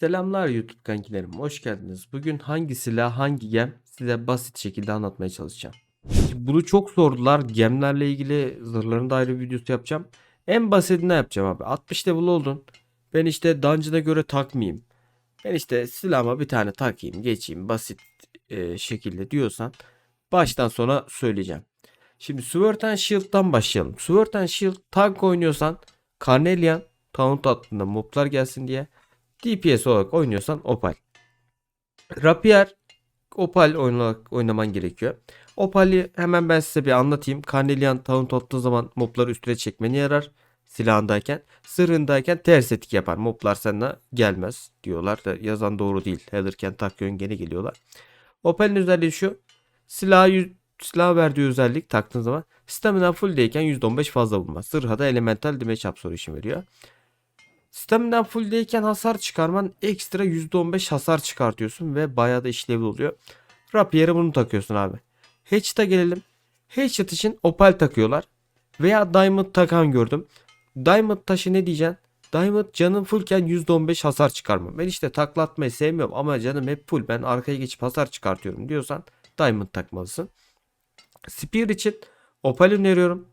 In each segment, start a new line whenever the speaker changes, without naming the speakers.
Selamlar YouTube kankilerim, hoş geldiniz. Bugün hangi silah, hangi gem size basit şekilde anlatmaya çalışacağım. Bunu çok sordular. Gemlerle ilgili zırhların da ayrı bir videosu yapacağım. En basitini yapacağım abi. 60 level oldun. Ben işte dungeon'a göre takmayayım. Ben işte silahıma bir tane takayım, geçeyim basit e, şekilde diyorsan baştan sona söyleyeceğim. Şimdi Sword and Shield'dan başlayalım. Sword and Shield tank oynuyorsan Carnelian taunt attığında moblar gelsin diye DPS olarak oynuyorsan Opal. Rapier Opal oynamak, oynaman gerekiyor. Opal'i hemen ben size bir anlatayım. Carnelian taunt attığı zaman mobları üstüne çekmeni yarar. Silahındayken. Sırrındayken ters etki yapar. Moblar sana gelmez diyorlar. Da yazan doğru değil. Alırken takıyorsun gene geliyorlar. Opal'in özelliği şu. Silah, yüz, silah verdiği özellik taktığın zaman stamina fulldeyken %15 fazla vurmaz. Sırha da elemental damage absorption veriyor. Stamina fulldeyken hasar çıkarman ekstra %15 hasar çıkartıyorsun ve bayağı da işlevli oluyor. Rapier'e bunu takıyorsun abi. Hatchet'a gelelim. Hatchet için opal takıyorlar. Veya diamond takan gördüm. Diamond taşı ne diyeceksin? Diamond canım fullken %15 hasar çıkarma. Ben işte taklatmayı sevmiyorum ama canım hep full. Ben arkaya geçip hasar çıkartıyorum diyorsan Diamond takmalısın. Spear için opal öneriyorum.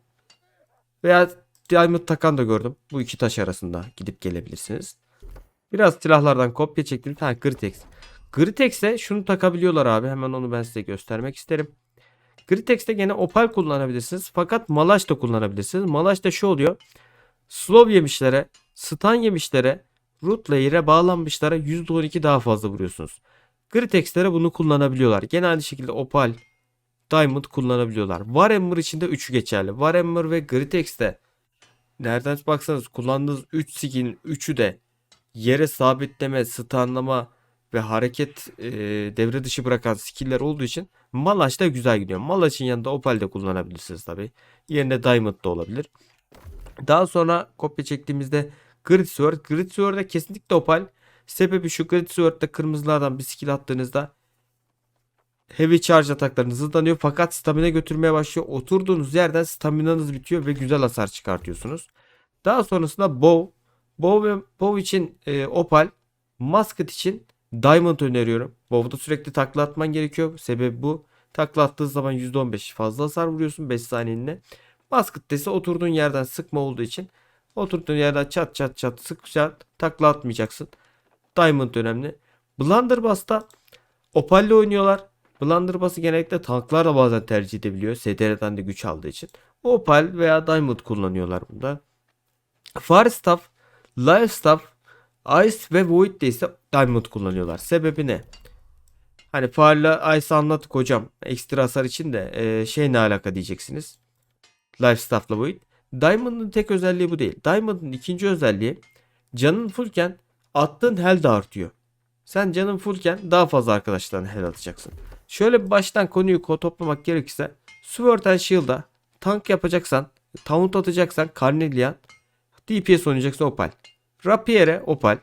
Veya Diamond takan da gördüm. Bu iki taş arasında gidip gelebilirsiniz. Biraz silahlardan kopya çektim. Ha Gritex. Gritex'e şunu takabiliyorlar abi. Hemen onu ben size göstermek isterim. Gritex'te gene opal kullanabilirsiniz. Fakat malaş da kullanabilirsiniz. Malaş da şu oluyor. Slow yemişlere, stun yemişlere, root layer'e bağlanmışlara %12 daha fazla vuruyorsunuz. Gritex'lere bunu kullanabiliyorlar. Gene aynı şekilde opal, diamond kullanabiliyorlar. Warhammer için de 3'ü geçerli. Warhammer ve Gritex'te nereden baksanız kullandığınız 3 skin 3'ü de yere sabitleme, stunlama ve hareket e, devre dışı bırakan skill'ler olduğu için Malaş da güzel gidiyor. Malaş'ın yanında Opal de kullanabilirsiniz tabi. Yerine Diamond da olabilir. Daha sonra kopya çektiğimizde Grid Sword. Grid Sword'da kesinlikle Opal. Sebebi şu Grid Sword'da kırmızılardan bir skill attığınızda Heavy charge ataklarınız hızlanıyor fakat stamina götürmeye başlıyor. Oturduğunuz yerden staminanız bitiyor ve güzel hasar çıkartıyorsunuz. Daha sonrasında bow. Bow ve bow için e, opal. Musket için diamond öneriyorum. Bow'da sürekli takla atman gerekiyor. Sebebi bu. Takla attığı zaman %15 fazla hasar vuruyorsun 5 saniyeliğine. Musket'te ise oturduğun yerden sıkma olduğu için oturduğun yerden çat çat çat sıkacaksın. Takla atmayacaksın. Diamond önemli. Blunderbuss'ta opalle oynuyorlar. Blunderbuss'ı genellikle tanklar da bazen tercih edebiliyor. STR'den de güç aldığı için. Opal veya Diamond kullanıyorlar bunda. Fire Staff, Life Staff, Ice ve Void'de ise Diamond kullanıyorlar. Sebebi ne? Hani Fire'la Ice anlattık hocam. Ekstra hasar için de e, şey ne alaka diyeceksiniz. Life Staff'la Void. Diamond'ın tek özelliği bu değil. Diamond'ın ikinci özelliği canın fullken attığın hel de artıyor. Sen canın fullken daha fazla arkadaşlarına hel atacaksın. Şöyle bir baştan konuyu ko- toplamak gerekirse Sword and Shield'a tank yapacaksan, taunt atacaksan Carnelian, DPS oynayacaksan Opal. Rapier'e Opal.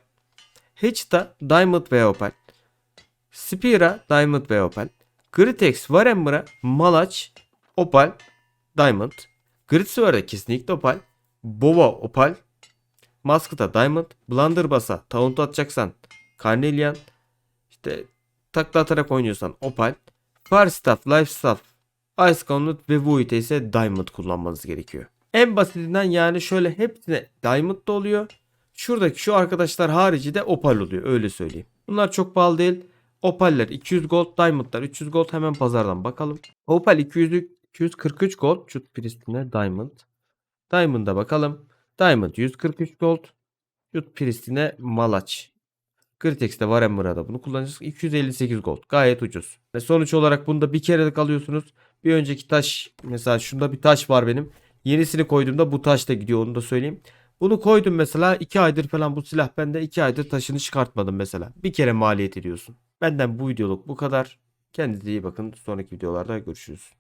Hatch'ta Diamond veya Opal. Spear'a Diamond veya Opal. Gritex, Warhammer'a Malach, Opal, Diamond. Gritswear'a kesinlikle Opal. Bova Opal. Musket'a Diamond. Blunderbuss'a taunt atacaksan Carnelian. İşte takla atarak oynuyorsan Opal. Fire Staff, Life Staff, Ice Gauntlet ve Void'e ise Diamond kullanmanız gerekiyor. En basitinden yani şöyle hepsine Diamond da oluyor. Şuradaki şu arkadaşlar harici de Opal oluyor öyle söyleyeyim. Bunlar çok pahalı değil. Opaller 200 gold, Diamond'lar 300 gold hemen pazardan bakalım. Opal 200, 243 gold, Chut Pristine Diamond. Diamond'a bakalım. Diamond 143 gold, Chut Pristine Malaç. Gritex'te Warhammer'a da bunu kullanacağız. 258 gold. Gayet ucuz. Ve sonuç olarak bunda bir kerelik alıyorsunuz. Bir önceki taş mesela şunda bir taş var benim. Yenisini koyduğumda bu taş da gidiyor onu da söyleyeyim. Bunu koydum mesela 2 aydır falan bu silah bende 2 aydır taşını çıkartmadım mesela. Bir kere maliyet ediyorsun. Benden bu videoluk bu kadar. Kendinize iyi bakın. Sonraki videolarda görüşürüz.